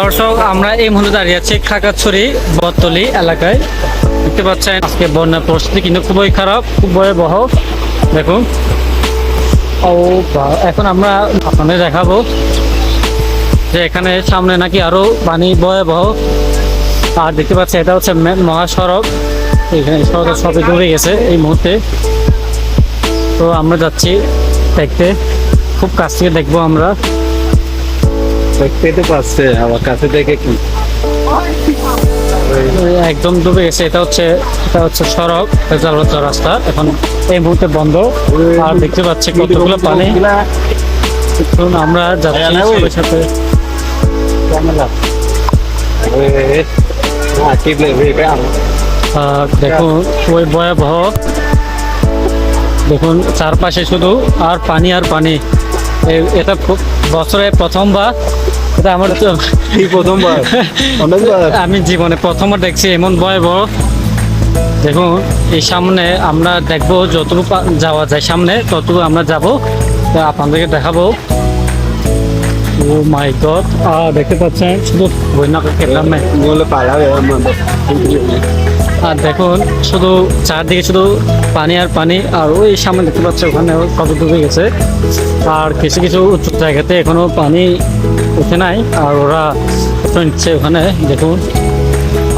দর্শক, আমরা এই মুহূর্তে দাঁড়িয়ে আছি খাগড়াছড়ি বতলি এলাকায়। দেখতে পাচ্ছেন, আজকে বন্যার পরিস্থিতি কিন্তু খুবই খারাপ, খুব ভয়াবহ। দেখুন। ও এখন আমরা আপনাদের দেখাবো যে এখানে সামনে নাকি আরও পানি ভয়াবহ। আর দেখতে পাচ্ছি, এটা হচ্ছে মহাসড়ক। এখানে সড়ক সবই ডুবে গেছে এই মুহূর্তে। তো আমরা যাচ্ছি দেখতে। খুব কাছ থেকে দেখব আমরা। দেখতে তো পাচ্ছে আমার কাছে দেখে কি। একদম ডুবে গেছে এটা হচ্ছে এটা হচ্ছে সড়ক রেজাল্ট রাস্তা। এখন এই মুহূর্তে বন্ধ। আর দেখতে পাচ্ছি কতগুলো পানি। আমরা যাচ্ছি সাথে। দেখুন ওই ভয়াবহ। দেখুন চারপাশে শুধু আর পানি আর পানি। এটা খুব বছরে প্রথমবার এটা আমার তো কি প্রথমবার। অনেকবার। আমি জীবনে প্রথমবার দেখছি এমন ভয়াবহ। দেখুন এই সামনে আমরা দেখব যতটুকু যাওয়া যায় সামনে ততটুকু আমরা যাব। আপনাদেরকে দেখাবো। Oh my god. দেখতে পাচ্ছেন? শুধু বন্যা বলে আর দেখুন শুধু চারদিকে শুধু পানি আর পানি আর ওই সামনে দেখতে পাচ্ছি ওখানে কত ডুবে গেছে। আর কিছু কিছু উঁচু জায়গাতে এখনও পানি উঠে নাই আর ওরা নিচ্ছে ওখানে দেখুন।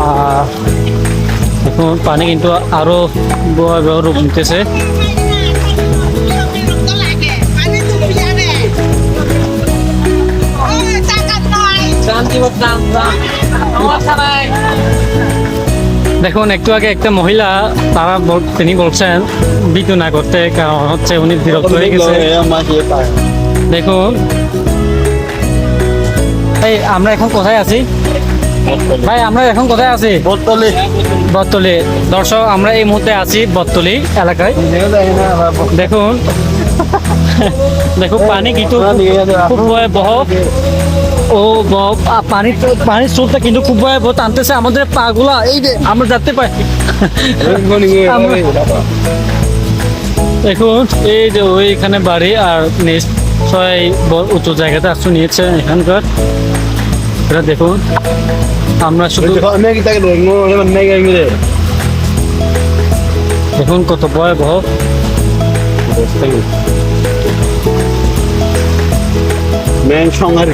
আর দেখুন পানি কিন্তু আরও ভয়াবহ রূপ নিতেছে। দেখুন একটু আগে একটা মহিলা তারা তিনি বলছেন বিতু না করতে কারণ হচ্ছে উনি বিরক্ত হয়ে গেছে। দেখুন। এই আমরা এখন কোথায় আছি? ভাই আমরা এখন কোথায় আছি? বোতলে বত্তলি দর্শক আমরা এই মুহূর্তে আছি বত্তলি এলাকায়। দেখুন। দেখুন পানি কিন্তু খুব ভয়াবহ। ও পানি পানির স্রোতটা কিন্তু খুব ভয়াবহ টানতেছে আমাদের পাগুলা। এই যে। আমরা যাতে পাই দেখুন এই যে ওইখানে বাড়ি আর নিশ্চয় ব- উঁচু জায়গাতে আশ্রয় নিয়েছে এখানকার। এটা দেখুন। আমরা শুধু দেখুন কত ভয়াবহ। ম্যান সঙ্গার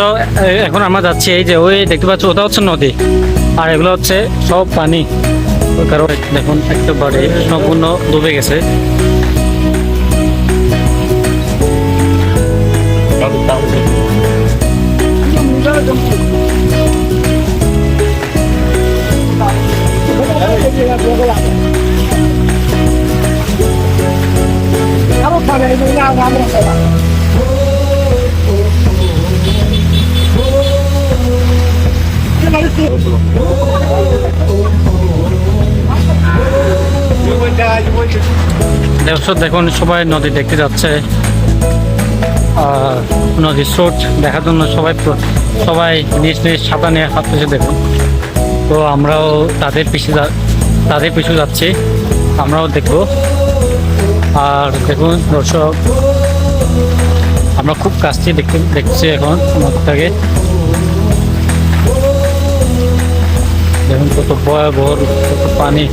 তো এখন আমরা যাচ্ছি এই যে ওই দেখতে পাচ্ছি, ওটা হচ্ছে নদী। আর এগুলো হচ্ছে সব পানি। কারণে দেখুন একটা বাড়ি সম্পূর্ণ ডুবে গেছে। দর্শক দেখুন, সবাই নদী দেখতে যাচ্ছে। আর নদীর স্রোত দেখার জন্য সবাই সবাই নিজ নিজ ছাতা নিয়ে হাঁটতেছে, দেখুন। তো আমরাও তাদের পিছু তাদের পিছু যাচ্ছি, আমরাও দেখব। আর দেখুন, দর্শক, আমরা খুব কাছ থেকে দেখতে দেখছি এখন নদীটাকে দেখুন কত ভয়াবহ কত পানি।